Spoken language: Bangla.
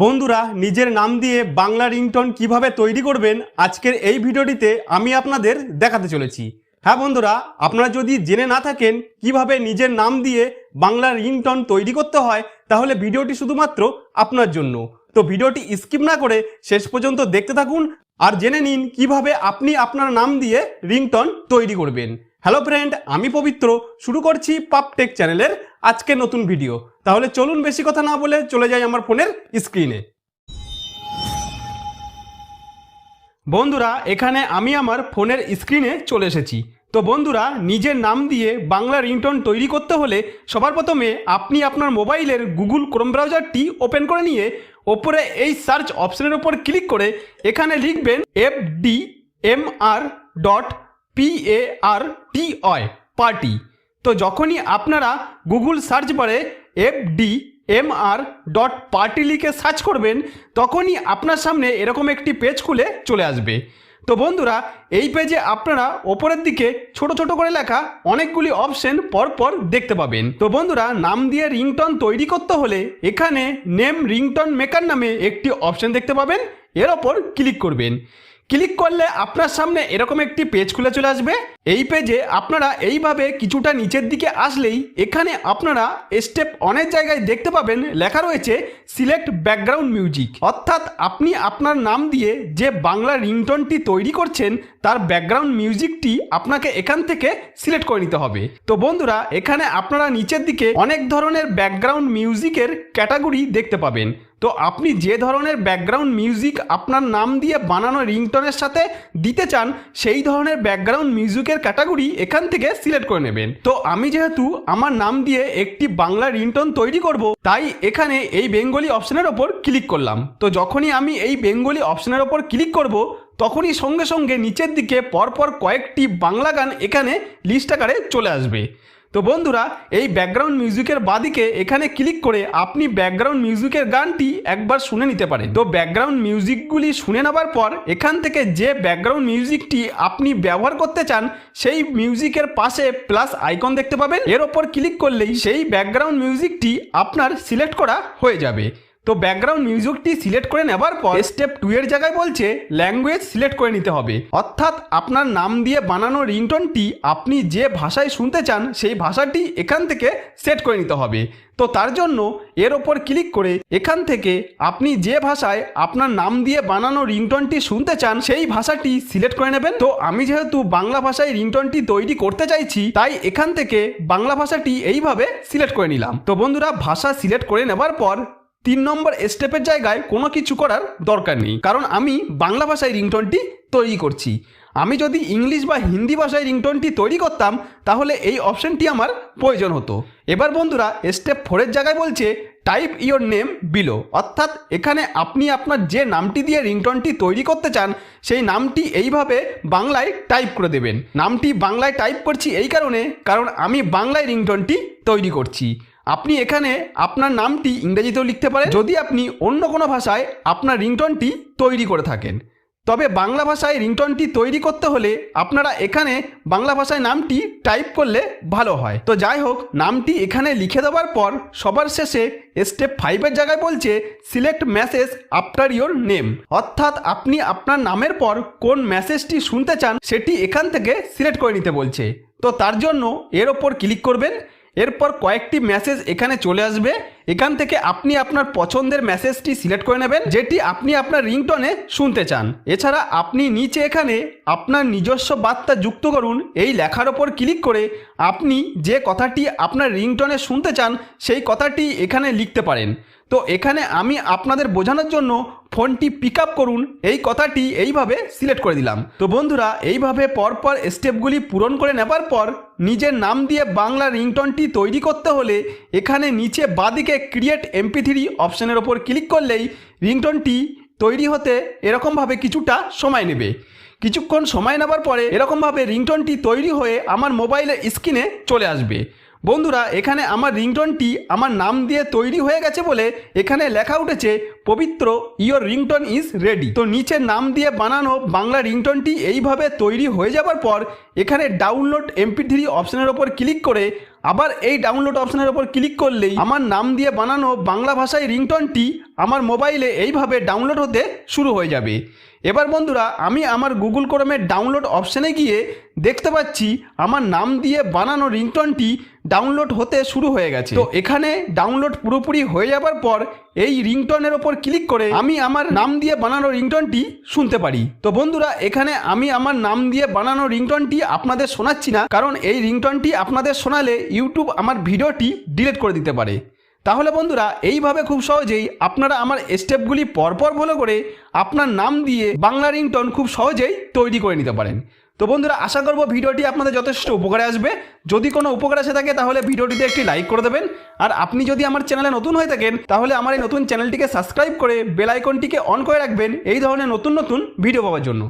বন্ধুরা, নিজের নাম দিয়ে বাংলা রিংটন কীভাবে তৈরি করবেন আজকের এই ভিডিওটিতে আমি আপনাদের দেখাতে চলেছি। হ্যাঁ বন্ধুরা, আপনারা যদি জেনে না থাকেন কীভাবে নিজের নাম দিয়ে বাংলা রিংটন তৈরি করতে হয়, তাহলে ভিডিওটি শুধুমাত্র আপনার জন্য। তো ভিডিওটি স্কিপ না করে শেষ পর্যন্ত দেখতে থাকুন আর জেনে নিন কীভাবে আপনি আপনার নাম দিয়ে রিংটন তৈরি করবেন। হ্যালো ফ্রেন্ড আমি পবিত্র। শুরু করছি পাপটেক চ্যানেলের আজকে নতুন ভিডিও তাহলে চলুন বেশি কথা না বলে চলে যাই আমার ফোনের স্ক্রিনে বন্ধুরা, এখানে আমি আমার ফোনের স্ক্রিনে চলে এসেছি। তো বন্ধুরা, নিজের নাম দিয়ে বাংলা রিংটোন তৈরি করতে হলে সবার প্রথমে আপনি আপনার মোবাইলের গুগল ক্রোম ব্রাউজারটি ওপেন করে নিয়ে ওপরে এই সার্চ অপশনের ওপর ক্লিক করে এখানে লিখবেন F D M R dot P A R T Y party তো যখনই আপনারা গুগল সার্চ বারে F D M R dot party লিখে সার্চ করবেন, তখনই আপনার সামনে এরকম একটি পেজ খুলে চলে আসবে। তো বন্ধুরা, এই পেজে আপনারা ওপরের দিকে ছোট ছোট করে লেখা অনেকগুলি অপশন পরপর দেখতে পাবেন। তো বন্ধুরা, নাম দিয়ে রিংটন তৈরি করতে হলে এখানে নেম রিংটন মেকার নামে একটি অপশন দেখতে পাবেন। এর ওপর ক্লিক করবেন। ক্লিক করলে আপনার সামনে এরকম একটি পেজ খুলে চলে আসবে। এই পেজে আপনারা এইভাবে কিছুটা নিচের দিকে আসলেই এখানে আপনারা স্টেপ অনেক জায়গায় দেখতে পাবেন, লেখা রয়েছে সিলেক্ট ব্যাকগ্রাউন্ড মিউজিক অর্থাৎ আপনি আপনার নাম দিয়ে যে বাংলা রিংটনটি তৈরি করছেন, তার ব্যাকগ্রাউন্ড মিউজিকটি আপনাকে এখান থেকে সিলেক্ট করে নিতে হবে। তো বন্ধুরা, এখানে আপনারা নিচের দিকে অনেক ধরনের ব্যাকগ্রাউন্ড মিউজিকের ক্যাটাগরি দেখতে পাবেন। তো আপনি যে ধরনের ব্যাকগ্রাউন্ড মিউজিক আপনার নাম দিয়ে বানানো রিংটনের সাথে দিতে চান, সেই ধরনের ব্যাকগ্রাউন্ড মিউজিকের ক্যাটাগরি এখান থেকে সিলেক্ট করে নেবেন। তো আমি যেহেতু আমার নাম দিয়ে একটি বাংলা রিংটন তৈরি করব, তাই এখানে এই বেঙ্গলি অপশনের ওপর ক্লিক করলাম। তো যখনই আমি এই বেঙ্গলি অপশনের ওপর ক্লিক করব, তখনই সঙ্গে সঙ্গে নিচের দিকে পরপর কয়েকটি বাংলা গান এখানে লিস্ট আকারে চলে আসবে। তো বন্ধুরা, এই ব্যাকগ্রাউন্ড মিউজিকের বাদিকে এখানে ক্লিক করে আপনি ব্যাকগ্রাউন্ড মিউজিকের গানটি একবার শুনে নিতে পারেন। তো ব্যাকগ্রাউন্ড মিউজিকগুলি শুনে নেবার পর এখান থেকে যে ব্যাকগ্রাউন্ড মিউজিকটি আপনি ব্যবহার করতে চান, সেই মিউজিকের পাশে প্লাস আইকন দেখতে পাবেন। এর ওপর ক্লিক করলেই সেই ব্যাকগ্রাউন্ড মিউজিকটি আপনার সিলেক্ট করা হয়ে যাবে। তো ব্যাকগ্রাউন্ড মিউজিকটি সিলেক্ট করে নেবার পর স্টেপ টু এর জায়গায় বলছে ল্যাঙ্গুয়েজ সিলেক্ট করে নিতে হবে। অর্থাৎ আপনার নাম দিয়ে বানানো রিংটোনটি আপনি যে ভাষায় শুনতে চান, সেই ভাষাটি এখান থেকে সেট করে নিতে হবে। তো তার জন্য এর ওপর ক্লিক করে এখান থেকে আপনি যে ভাষায় আপনার নাম দিয়ে বানানো রিংটোনটি শুনতে চান, সেই ভাষাটি সিলেক্ট করে নেবেন। তো আমি যেহেতু বাংলা ভাষায় রিংটোনটি তৈরি করতে চাইছি, তাই এখান থেকে বাংলা ভাষাটি এইভাবে সিলেক্ট করে নিলাম। তো বন্ধুরা, ভাষা সিলেক্ট করে নেবার পর তিন নম্বর স্টেপের জায়গায় কোনো কিছু করার দরকার নেই। কারণ আমি বাংলা ভাষায় রিংটোনটি তৈরি করছি। আমি যদি ইংলিশ বা হিন্দি ভাষায় রিংটোনটি তৈরি করতাম, তাহলে এই অপশনটি আমার প্রয়োজন হতো। এবার বন্ধুরা স্টেপ ফোরের জায়গায় বলছে টাইপ ইওর নেম বিলো অর্থাৎ এখানে আপনি আপনার যে নামটি দিয়ে রিংটোনটি তৈরি করতে চান, সেই নামটি এইভাবে বাংলায় টাইপ করে দেবেন। নামটি বাংলায় টাইপ করছি এই কারণে, কারণ আমি বাংলায় রিংটোনটি তৈরি করছি। আপনি এখানে আপনার নামটি ইংরেজিতেও লিখতে পারেন। যদি আপনি অন্য কোনো ভাষায় আপনার রিংটনটি তৈরি করে থাকেন। তবে বাংলা ভাষায় রিংটনটি তৈরি করতে হলে আপনারা এখানে বাংলা ভাষায় নামটি টাইপ করলে ভালো হয়। তো যাই হোক, নামটি এখানে লিখে দেওয়ার পর সবার শেষে স্টেপ ফাইভের জায়গায় বলছে select message after your name অর্থাৎ আপনি আপনার নামের পর কোন মেসেজটি শুনতে চান, সেটি এখান থেকে সিলেক্ট করে নিতে বলছে। তো তার জন্য এর ওপর ক্লিক করবেন। এরপর কয়েকটি মেসেজ এখানে চলে আসবে। এখান থেকে আপনি আপনার পছন্দের মেসেজটি সিলেক্ট করে নেবেন, যেটি আপনি আপনার রিংটনে শুনতে চান। এছাড়া আপনি নিচে এখানে আপনার নিজস্ব বার্তা যুক্ত করুন। এই লেখার ওপর ক্লিক করে আপনি যে কথাটি আপনার রিংটনে শুনতে চান, সেই কথাটি এখানে লিখতে পারেন। তো এখানে আমি আপনাদের বোঝানোর জন্য ফোনটি পিক করুন। এই কথাটি এইভাবে সিলেক্ট করে দিলাম। তো বন্ধুরা, এইভাবে পরপর স্টেপগুলি পূরণ করে নেবার পর নিজের নাম দিয়ে বাংলা রিংটনটি তৈরি করতে হলে এখানে নিচে বাদিকে ক্রিয়েট এমপি থ্রি অপশানের ওপর ক্লিক করলেই রিংটনটি তৈরি হতে এরকমভাবে কিছুটা সময় নেবে। কিছুক্ষণ সময় নেবার পরে এরকমভাবে রিংটনটি তৈরি হয়ে আমার মোবাইলের স্ক্রিনে চলে আসবে। বন্ধুরা, এখানে আমার রিংটনটি আমার নাম দিয়ে তৈরি হয়ে গেছে বলে এখানে লেখা উঠেছে, পবিত্র ইয়োর রিংটন ইজ রেডি। তো নিচে নাম দিয়ে বানানো বাংলা রিংটনটি এইভাবে তৈরি হয়ে যাবার পর, এখানে ডাউনলোড এমপি থ্রি অপশনের ওপর ক্লিক করে, আবার এই ডাউনলোড অপশনের ওপর ক্লিক করলেই আমার নাম দিয়ে বানানো বাংলা ভাষায় রিংটনটি আমার মোবাইলে এইভাবে ডাউনলোড হতে শুরু হয়ে যাবে। এবার বন্ধুরা, আমি আমার গুগল ক্রোমের ডাউনলোড অপশানে গিয়ে দেখতে পাচ্ছি আমার নাম দিয়ে বানানো রিংটনটি ডাউনলোড হতে শুরু হয়ে গেছে। তো এখানে ডাউনলোড পুরোপুরি হয়ে যাবার পর এই রিংটনের ওপর ক্লিক করে আমি আমার নাম দিয়ে বানানো রিংটনটি শুনতে পারি। তো বন্ধুরা, এখানে আমি আমার নাম দিয়ে বানানো রিংটনটি আপনাদের শোনাচ্ছি না, কারণ এই রিংটনটি আপনাদের শোনালে ইউটিউব আমার ভিডিওটি ডিলিট করে দিতে পারে। তাহলে বন্ধুরা, এইভাবে খুব সহজেই আপনারা আমার স্টেপগুলি পরপর ভালো করে আপনার নাম দিয়ে বাংলা রিংটন খুব সহজেই তৈরি করে নিতে পারেন। তো বন্ধুরা, আশা করব ভিডিওটি আপনাদের যথেষ্ট উপকারে আসবে। যদি কোনো উপকার আসে থাকে, তাহলে ভিডিওটিতে একটি লাইক করে দেবেন। আর আপনি যদি আমার চ্যানেলে নতুন হয়ে থাকেন, তাহলে আমার এই নতুন চ্যানেলটিকে সাবস্ক্রাইব করে বেল আইকনটিকে অন করে রাখবেন। এই ধরনের নতুন নতুন ভিডিও পাওয়ার জন্য।